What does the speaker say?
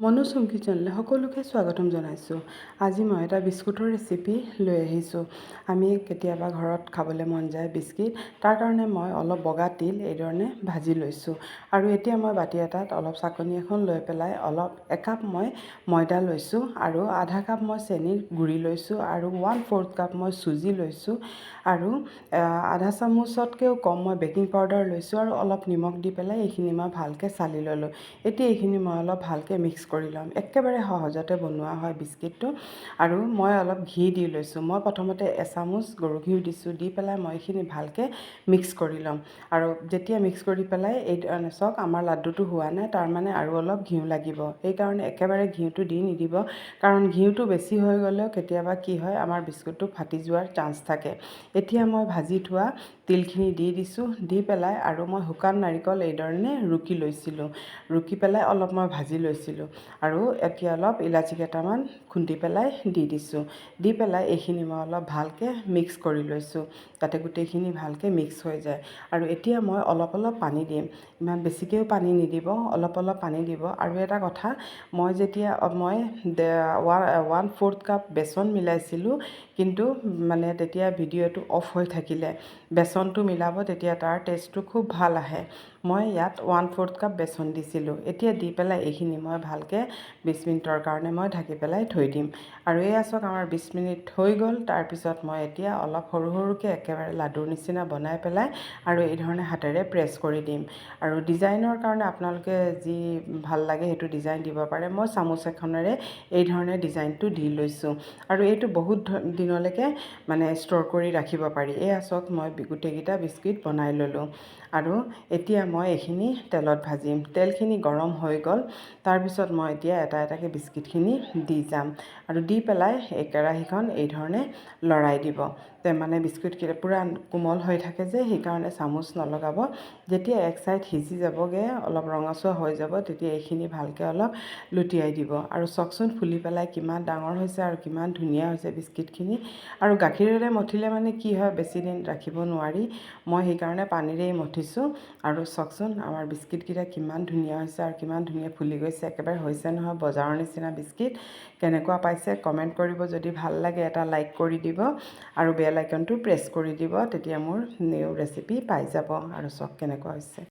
মনোচুম কিচেনলৈ সকলোকে স্বাগতম জনাইছোঁ। আজি মই এটা বিস্কুটৰ ৰেচিপি লৈ আহিছোঁ। আমি কেতিয়াবা ঘৰত খাবলৈ মন যায় বিস্কিট, তাৰ কাৰণে মই অলপ বগা তিল এইধৰণে ভাজি লৈছোঁ। আৰু এতিয়া মই বাতি এটাত অলপ চাকনি এখন লৈ পেলাই অলপ একাপ মই ময়দা লৈছোঁ আৰু আধা কাপ মই চেনিৰ গুড়ি লৈছোঁ আৰু ওৱান ফ'ৰ্থ কাপ মই চুজি লৈছোঁ আৰু আধা চামুচতকৈও কম মই বেকিং পাউডাৰ লৈছোঁ আৰু অলপ নিমখ দি পেলাই এইখিনি মই ভালকৈ চালি ল'লোঁ। এতিয়া এইখিনি মই অলপ ভালকৈ মিক্স কৰি ল'ম। একেবাৰে সহজতে বনোৱা হয় বিস্কিটটো। আৰু মই অলপ ঘি দি লৈছোঁ। মই প্ৰথমতে এচামুচ গৰু ঘিউ দিছোঁ। দি পেলাই মই এইখিনি ভালকৈ মিক্স কৰি ল'ম। আৰু যেতিয়া মিক্স কৰি পেলাই এই চাওক, আমাৰ লাড্ডুটো হোৱা নাই। তাৰমানে আৰু অলপ ঘিউ লাগিব। সেইকাৰণে একেবাৰে ঘিউটো দি নিদিব। কাৰণ ঘিউটো বেছি হৈ গ'লেও কেতিয়াবা কি হয়, আমাৰ বিস্কুটটো ফাটি যোৱাৰ চান্স থাকে। এতিয়া মই ভাজি থোৱা তিলখিনি দি দিছোঁ। দি পেলাই আৰু মই শুকান নাৰিকল এইধৰণে ৰুকি লৈছিলোঁ। ৰুকি পেলাই অলপ মই ভাজি লৈছিলোঁ। আৰু এতিয়া অলপ ইলাচি কেইটামান খুন্দি পেলাই দি দিছোঁ। দি পেলাই এইখিনি মই অলপ ভালকৈ মিক্স কৰি লৈছোঁ। যাতে গোটেইখিনি ভালকৈ মিক্স হৈ যায়। আৰু এতিয়া মই অলপ অলপ পানী দিম। ইমান বেছিকৈও পানী নিদিব, অলপ অলপ পানী দিব। আৰু এটা কথা, মই যেতিয়া, মই ওৱান ওৱান ফ'ৰ্থ কাপ বেচন মিলাইছিলোঁ, কিন্তু মানে তেতিয়া ভিডিঅ'টো অফ হৈ থাকিলে। বেচনটো মিলাব তেতিয়া তাৰ টেষ্টটো খুব ভালো আহে। মই ইয়াত ওৱান ফ'ৰ্থ কাপ বেচন দিছিলোঁ। এতিয়া দি পেলাই এইখিনি মই ভালকৈ বিছ মিনিটৰ কাৰণে মই ঢাকি পেলাই থৈ দিম। আৰু এয়া চাওক আমাৰ বিছ মিনিট হৈ গ'ল তাৰপিছত মই এতিয়া অলপ সৰু সৰুকৈ একেবাৰে লাডুৰ নিচিনা বনাই পেলাই আৰু এই ধৰণে হাতেৰে প্ৰেছ কৰি দিম। আৰু ডিজাইনৰ কাৰণে আপোনালোকে যি ভাল লাগে সেইটো ডিজাইন দিব পাৰে। মই চামুচ এখনেৰে এই ধৰণে ডিজাইনটো দি লৈছোঁ। আৰু এইটো বহুত দিনলৈকে মানে ষ্ট'ৰ কৰি ৰাখিব পাৰি। এয়া চাওক মই গোটেইকেইটা বিস্কুট বনাই ল'লোঁ। আৰু এতিয়া মই এইখিনি তেলত ভাজিম। তেলখিনি গৰম হৈ গ'ল। তাৰপিছত মই এতিয়া এটা এটাকৈ বিস্কিটখিনি দি যাম। আৰু দি পেলাই এই কেৰাহীখন এই ধৰণে লৰাই দিব। মানে বিস্কুটকেইটা পূৰা কোমল হৈ থাকে যে, সেইকাৰণে চামুচ নলগাব। যেতিয়া এক ছাইড সিজি যাবগৈ, অলপ ৰঙচুৱা হৈ যাব, তেতিয়া এইখিনি ভালকৈ অলপ লুটিয়াই দিব। আৰু চাওকচোন ফুলি পেলাই কিমান ডাঙৰ হৈছে আৰু কিমান ধুনীয়া হৈছে বিস্কিটখিনি। আৰু গাখীৰেৰে মঠিলে মানে কি হয় বেছিদিন ৰাখিব নোৱাৰি। মই সেইকাৰণে পানীৰেই মঠিছোঁ আৰু চাওকচোন আমাৰ বিস্কিটকেইটা কিমান ধুনীয়া হৈছে আৰু কিমান ধুনীয়া ফুলি গৈছে। একেবাৰে হৈছে নহয়, বজাৰৰ নিচিনা বিস্কিট। কেনেকুৱা পাইছে, কমেণ্ট কৰিব যদি ভালো লাগে এটা লাইক কৰি দিব। আৰু বেল আইকনটো প্ৰেছ কৰি দিব, তেতিয়া মোৰ নিউ ৰেচিপি পাই যাব আৰু চাওক কেনেকুৱা হৈছে।